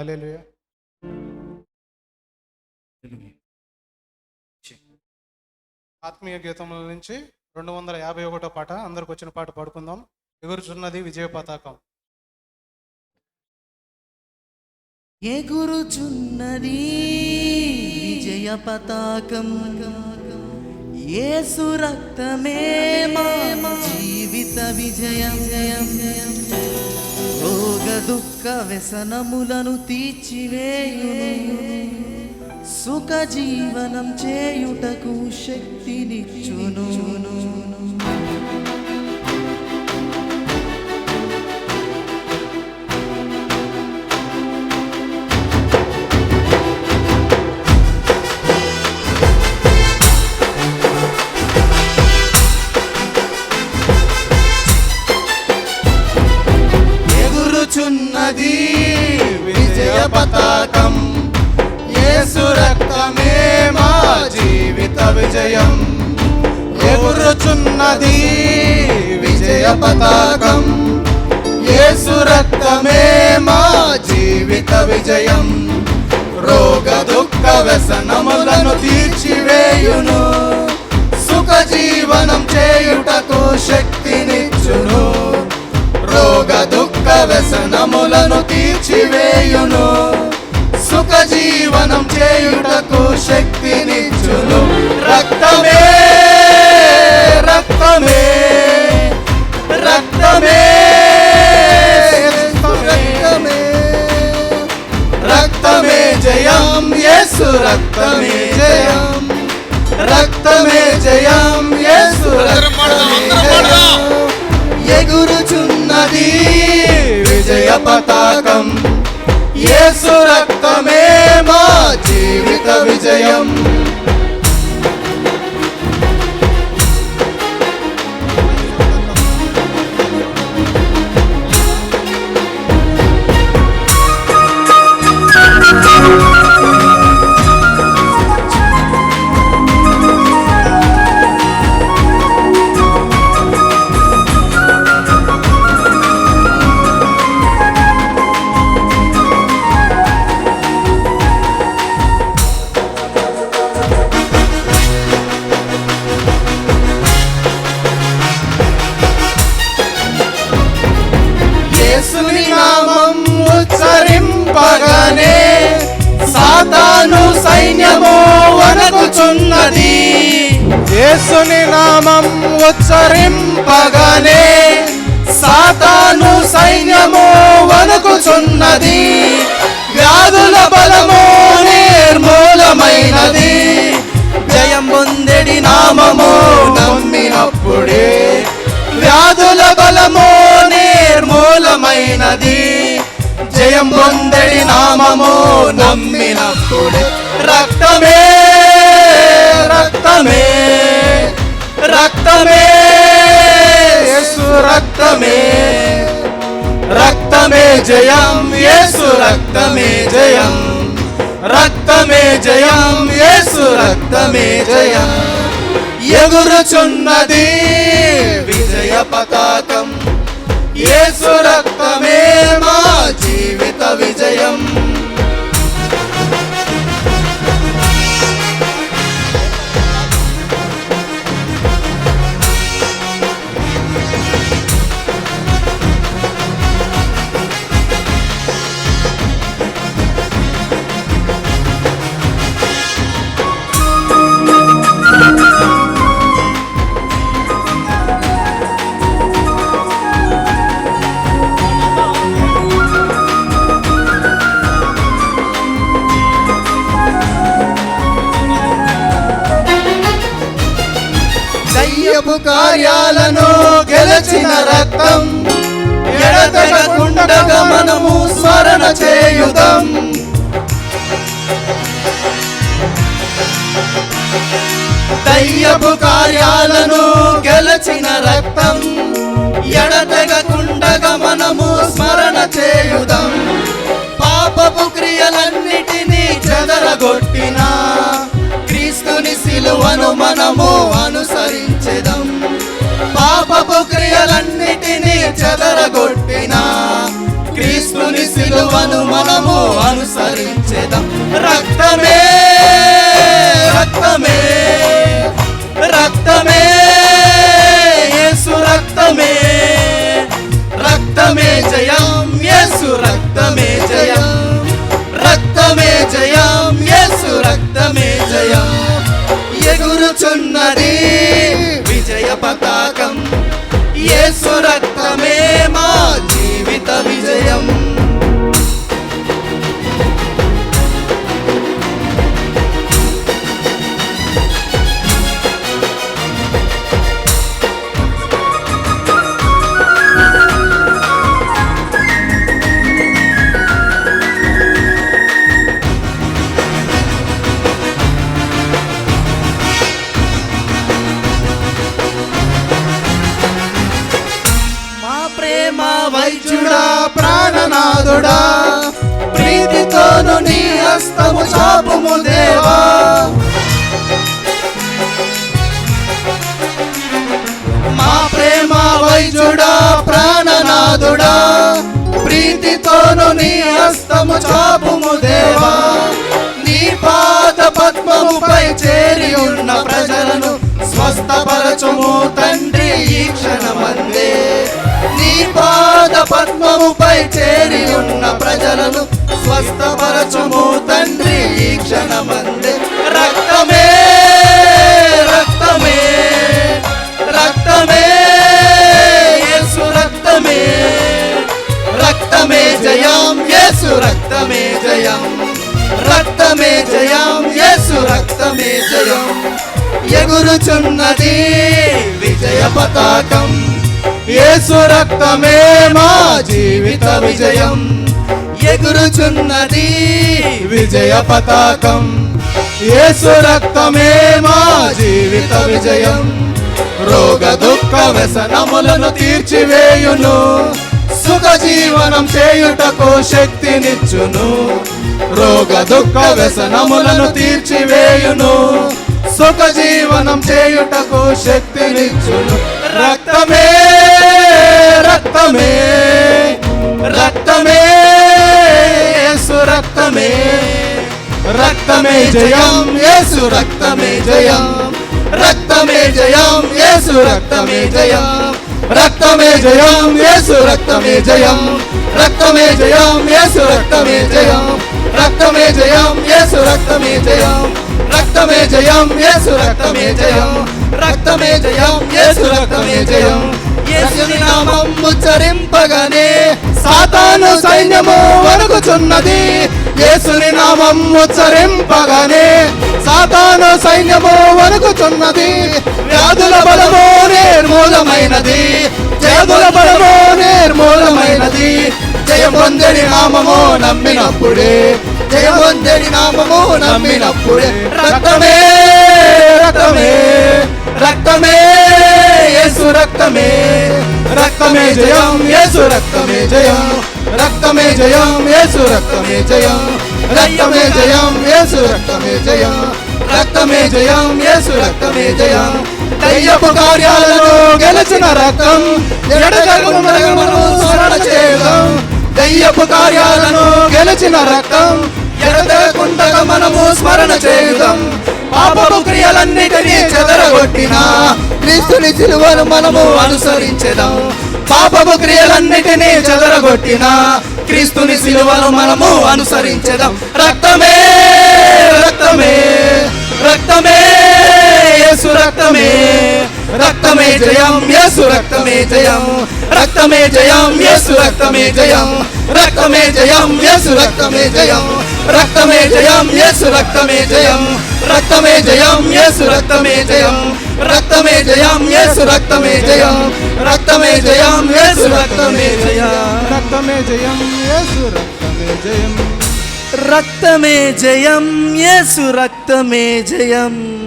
హల్లెలూయా. ఆత్మీయ గీతముల నుంచి రెండు వందల యాభై ఒకటో పాట అందరికి వచ్చిన పాట పాడుకుందాం. ఎగురుచున్నది విజయ పతాకం. ఎగురుచున్నది విజయ పతాకం. యేసు రక్తమే మా జీవిత విజయం. రోగ దుఃఖ వ్యసనములను తీర్చివేయును. సుఖ జీవనం చేయుటకు శక్తినిచ్చును. విజయం ఎగురుచున్నది విజయ పతాకం. యేసు రక్తమే మా జీవిత విజయం. రోగ దుఃఖ వ్యసనములను తీర్చివేయును. సుఖ జీవనం చేయుటకు శక్తినిచ్చును. రోగ దుఃఖ వ్యసనములను తీర్చివేయును. సుఖ జీవనం చేయుటకు శక్తినిచ్చును. యేసు రక్తమే మా జీవిత విజయం. సాతాను సైన్యము వనకుచున్నది యేసుని నామం ఉచ్చరింపగానే సాతాను సైన్యము వనకుచున్నది వ్యాధుల బలము నిర్మూలమైనది. జయం పొందెడి నామము నమ్మినప్పుడే వ్యాధుల బలము నిర్మూలమైనది. జయం పొందడి నామము నమ్మినప్పుడే. రక్తమే రక్తమే రక్తమే యేసు రక్తమే. రక్తమే జయం యేసు రక్తమే జయం. రక్తమే జయం యేసు రక్తమే జయం. ఎగురుచున్నది విజయ పతాకం. యేసు రక్తమే మా జీవిత గెలిచిన రక్తం ఎడతెగకుండగా మనము స్మరణ చేయుదాం. దయ్యపు కార్యాలను గెలచిన రక్తం ఎడతెగకుండగా మనము స్మరణ చేయుదాం. పాపపు క్రియలన్నిటినీ చెదరగొట్టిన క్రీస్తుని సిలువను మనము అనుసరించెదం. పాపపు క్రియలన్నిటినీ చెదరగొట్టిన క్రీస్తుని సిలువను మనము అనుసరించేదాం. రక్తమే రక్తమే రక్తమే యేసు రక్తమే రక్తమే జయం యేసు రక్తమే జయం రక్తమే జయం యేసు రక్తమే జయం. ఎగురుచున్నది పతాకం యేసు రక్తమే మా జీవిత విజయం. వైద్యుడా ప్రాణనాథుడా. ప్రీతితోను నీ హస్తము చాపుము దేవా. మా ప్రేమ వైద్యుడా ప్రాణనాథుడా. ప్రీతితోను నీ హస్తము చాపుము దేవా. నీ పాద పద్మముపై చేరి ఉన్న ప్రజలను స్వస్థపరచుము తండ్రి ఈ క్షణమందే. చేరి ఉన్న ప్రజలను స్వస్థపరచుము తండ్రి. ఈ క్షణమందే రక్తమే రక్తమే రక్తమే యేసు రక్తమే రక్తమే జయం యేసు రక్తమే జయం రక్తమే జయం యేసు రక్తమే జయం. ఎగురుచున్నది విజయ పతాకం. యేసు రక్తమే మా జీవిత విజయం. ఎగురుచున్నది విజయ పతాకం. యేసు రక్తమే మా జీవిత విజయం. రోగ దుఃఖ వ్యసనములను తీర్చివేయును. సుఖ జీవనం చేయుటకు శక్తినిచ్చును. రోగ దుఃఖ వ్యసనములను తీర్చివేయును. సుఖ జీవనం చేయుటకు శక్తినిచ్చును. రక్తమే రక్తమే రక్తమే యేసు రక్తమే. రక్తమే జయం యేసు రక్తమే జయం. రక్తమే జయం యేసు రక్తమే జయం. రక్తమే జయం యేసు రక్తమే జయం. రక్తమే జయం యేసు రక్తమే జయం. రక్తమే జయం యేసు రక్తమే జయం. రక్తమే జయం యేసు రక్తమే జయం. రక్తమే జయం యేసు రక్తమే జయం. యేసుని నామం ఉచ్చరింపగానే సాతాను సైన్యము వణుకుచున్నది. యేసుని నామం ఉచ్చరింపగానే సాతాను సైన్యము వణుకుచున్నది. వ్యాధుల బలము నిర్మూలమైనది. జయదుల బలము నిర్మూలమైనది. జయం నామము నమ్మినప్పుడే జయం నామము నమ్మినప్పుడే. రక్తమే రక్తమే రక్తమే. యేసు రక్తమే. రక్తమే జయం యేసు రక్తమే జయం. రక్తమే జయం యేసు రక్తమే జయం. రక్తమే జయం యేసు రక్తమే జయం. రక్తమే జయం యేసు రక్తమే జయం. దయ్యపు కార్యాలను గెలిచిన రక్తం ఎడగలను స్మరణ చేద్దాం దయ్యపు కార్యాలను గెలిచిన రక్తం ఎడతెగకుండగా మనము స్మరణ చేయుదాం. పాపపు క్రియలన్నిటినీ చెదరగొట్టిన క్రీస్తుని సిలువను మనము అనుసరించేదాం. పాపపు క్రియలన్నిటినీ చెదరగొట్టిన క్రీస్తుని సిలువను మనము అనుసరించేదాం. రక్తమే రక్తమే రక్తమే యేసు రక్తమే. రక్తమే జయం యేసు రక్తమే జయం. రక్తమే జయం యేసు రక్తమే జయం. రక్తమే జయం యేసు రక్తమే జయం. రక్తమే జయం యేసు రక్తమే జయం. రక్తమే జయం యేసు రక్తమే జయం. రక్తమే జయం యేసు రక్తమే జయం. రక్తమే జయం యేసు రక్తమే జయం. రక్తమే జయం యేసు రక్తమే జయం. రక్తమే జయం యేసు రక్తమే జయం.